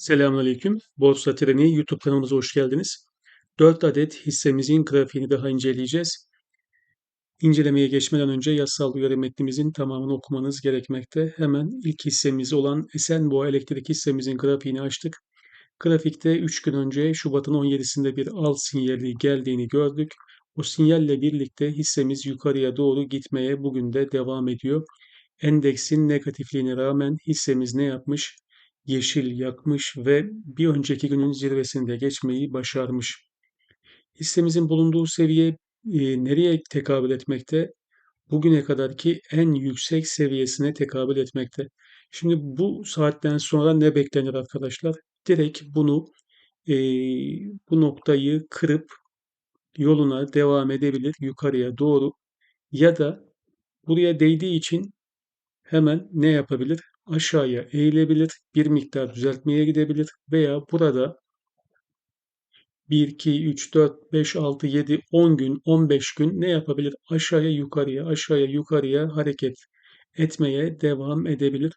Selamünaleyküm. Borsa Treni YouTube kanalımıza hoş geldiniz. 4 adet hissemizin grafiğini daha inceleyeceğiz. İncelemeye geçmeden önce yasal uyarı metnimizin tamamını okumanız gerekmekte. Hemen ilk hissemiz olan Esenboğa Elektrik hissemizin grafiğini açtık. Grafikte 3 gün önce Şubat'ın 17'sinde bir al sinyali geldiğini gördük. O sinyalle birlikte hissemiz yukarıya doğru gitmeye bugün de devam ediyor. Endeksin negatifliğine rağmen hissemiz ne yapmış? Yeşil yakmış ve bir önceki günün zirvesinde geçmeyi başarmış. Hissemizin bulunduğu seviye e, nereye tekabül etmekte? Bugüne kadarki en yüksek seviyesine tekabül etmekte. Şimdi bu saatten sonra ne beklenir arkadaşlar? Direkt bunu e, bu noktayı kırıp yoluna devam edebilir yukarıya doğru ya da buraya değdiği için hemen ne yapabilir? Aşağıya eğilebilir, bir miktar düzeltmeye gidebilir veya burada 1, 2, 3, 4, 5, 6, 7, 10 gün, 15 gün ne yapabilir? Aşağıya yukarıya, aşağıya yukarıya hareket etmeye devam edebilir.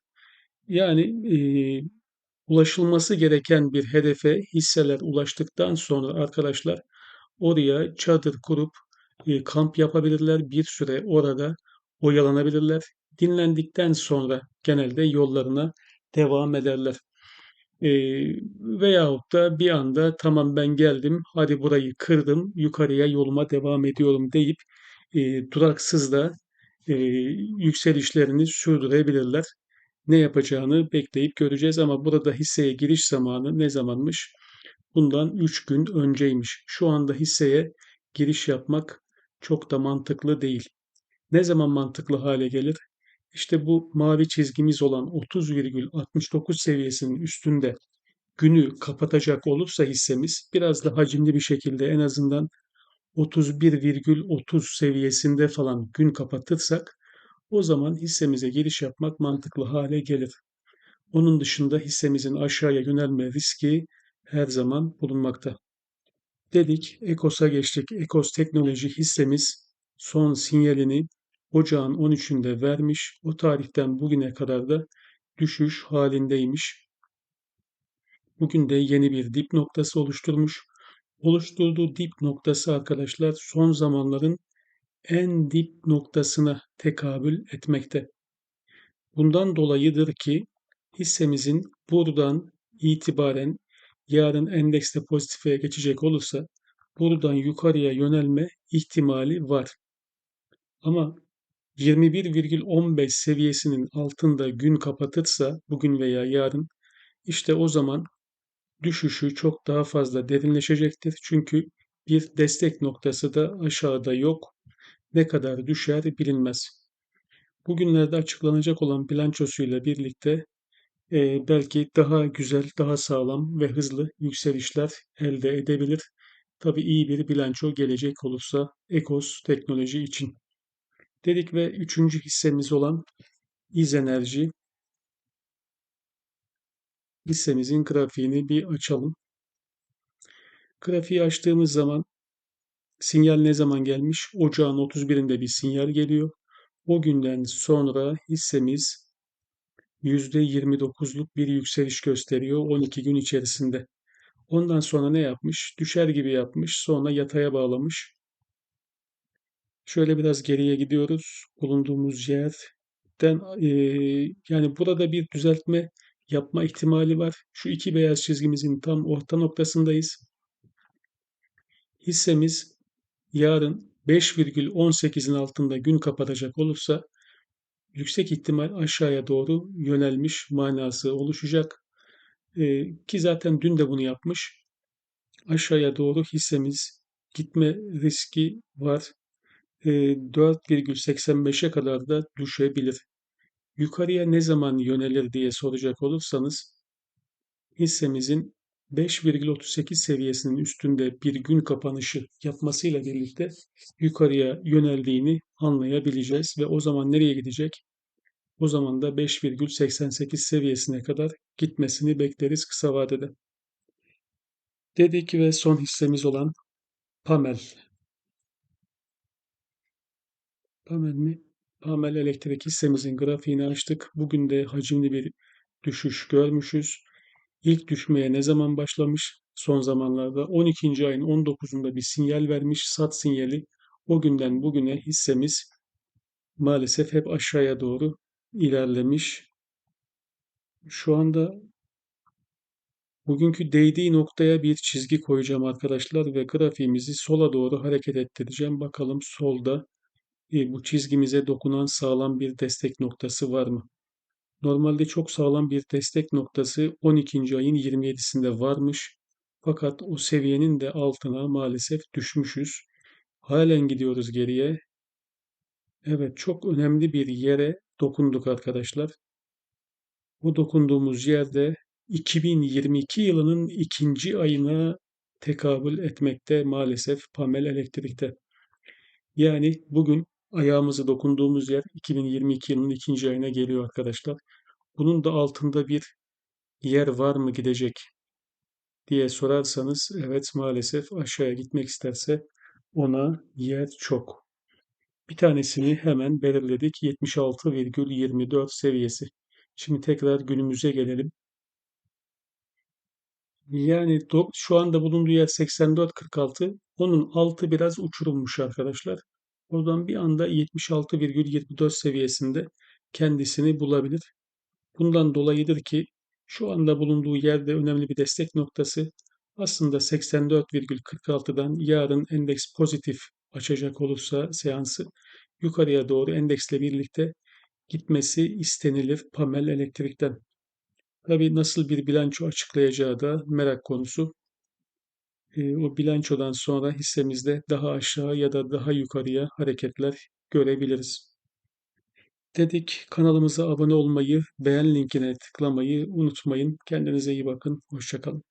Yani e, ulaşılması gereken bir hedefe hisseler ulaştıktan sonra arkadaşlar oraya çadır kurup e, kamp yapabilirler. Bir süre orada oyalanabilirler. Dinlendikten sonra genelde yollarına devam ederler. E, veyahut da bir anda tamam ben geldim, hadi burayı kırdım, yukarıya yoluma devam ediyorum deyip e, duraksız da e, yükselişlerini sürdürebilirler. Ne yapacağını bekleyip göreceğiz ama burada hisseye giriş zamanı ne zamanmış? Bundan 3 gün önceymiş. Şu anda hisseye giriş yapmak çok da mantıklı değil. Ne zaman mantıklı hale gelir? İşte bu mavi çizgimiz olan 30,69 seviyesinin üstünde günü kapatacak olursa hissemiz biraz da hacimli bir şekilde en azından 31,30 seviyesinde falan gün kapatırsak o zaman hissemize giriş yapmak mantıklı hale gelir. Onun dışında hissemizin aşağıya yönelme riski her zaman bulunmakta. Dedik, Ekos'a geçtik. Ekos Teknoloji hissemiz son sinyalini ocağın 13'ünde vermiş. O tarihten bugüne kadar da düşüş halindeymiş. Bugün de yeni bir dip noktası oluşturmuş. Oluşturduğu dip noktası arkadaşlar son zamanların en dip noktasına tekabül etmekte. Bundan dolayıdır ki hissemizin buradan itibaren yarın endekste pozitife geçecek olursa buradan yukarıya yönelme ihtimali var. Ama 21,15 seviyesinin altında gün kapatırsa bugün veya yarın işte o zaman düşüşü çok daha fazla derinleşecektir. Çünkü bir destek noktası da aşağıda yok. Ne kadar düşer bilinmez. Bugünlerde açıklanacak olan bilançosuyla birlikte e, belki daha güzel, daha sağlam ve hızlı yükselişler elde edebilir. Tabii iyi bir bilanço gelecek olursa Ekos teknoloji için. Dedik ve üçüncü hissemiz olan İz Enerji hissemizin grafiğini bir açalım. Grafiği açtığımız zaman sinyal ne zaman gelmiş? Ocağın 31'inde bir sinyal geliyor. O günden sonra hissemiz %29'luk bir yükseliş gösteriyor 12 gün içerisinde. Ondan sonra ne yapmış? Düşer gibi yapmış. Sonra yataya bağlamış. Şöyle biraz geriye gidiyoruz. Bulunduğumuz yerden e, yani burada bir düzeltme yapma ihtimali var. Şu iki beyaz çizgimizin tam orta noktasındayız. Hissemiz yarın 5,18'in altında gün kapatacak olursa yüksek ihtimal aşağıya doğru yönelmiş manası oluşacak. E, ki zaten dün de bunu yapmış. Aşağıya doğru hissemiz gitme riski var. E, 4,85'e kadar da düşebilir. Yukarıya ne zaman yönelir diye soracak olursanız hissemizin 5,38 seviyesinin üstünde bir gün kapanışı yapmasıyla birlikte yukarıya yöneldiğini anlayabileceğiz ve o zaman nereye gidecek? O zaman da 5,88 seviyesine kadar gitmesini bekleriz kısa vadede. Dedik ve son hissemiz olan Pamel. Pamel? Pamel elektrik hissemizin grafiğini açtık. Bugün de hacimli bir düşüş görmüşüz. İlk düşmeye ne zaman başlamış? Son zamanlarda 12. ayın 19'unda bir sinyal vermiş, sat sinyali. O günden bugüne hissemiz maalesef hep aşağıya doğru ilerlemiş. Şu anda bugünkü değdiği noktaya bir çizgi koyacağım arkadaşlar ve grafiğimizi sola doğru hareket ettireceğim. Bakalım solda bu çizgimize dokunan sağlam bir destek noktası var mı? Normalde çok sağlam bir destek noktası 12. ayın 27'sinde varmış. Fakat o seviyenin de altına maalesef düşmüşüz. Halen gidiyoruz geriye. Evet, çok önemli bir yere dokunduk arkadaşlar. Bu dokunduğumuz yerde 2022 yılının ikinci ayına tekabül etmekte maalesef Pamel Elektrik'te. Yani bugün ayağımızı dokunduğumuz yer 2022 yılının ikinci ayına geliyor arkadaşlar. Bunun da altında bir yer var mı gidecek diye sorarsanız evet maalesef aşağıya gitmek isterse ona yer çok. Bir tanesini hemen belirledik 76,24 seviyesi. Şimdi tekrar günümüze gelelim. Yani şu anda bulunduğu yer 84.46. Onun altı biraz uçurulmuş arkadaşlar. Oradan bir anda 76,24 seviyesinde kendisini bulabilir. Bundan dolayıdır ki şu anda bulunduğu yerde önemli bir destek noktası. Aslında 84,46'dan yarın endeks pozitif açacak olursa seansı yukarıya doğru endeksle birlikte gitmesi istenilir Pamel Elektrik'ten. Tabii nasıl bir bilanço açıklayacağı da merak konusu. E, o bilançodan sonra hissemizde daha aşağı ya da daha yukarıya hareketler görebiliriz. Dedik kanalımıza abone olmayı, beğen linkine tıklamayı unutmayın. Kendinize iyi bakın. Hoşçakalın.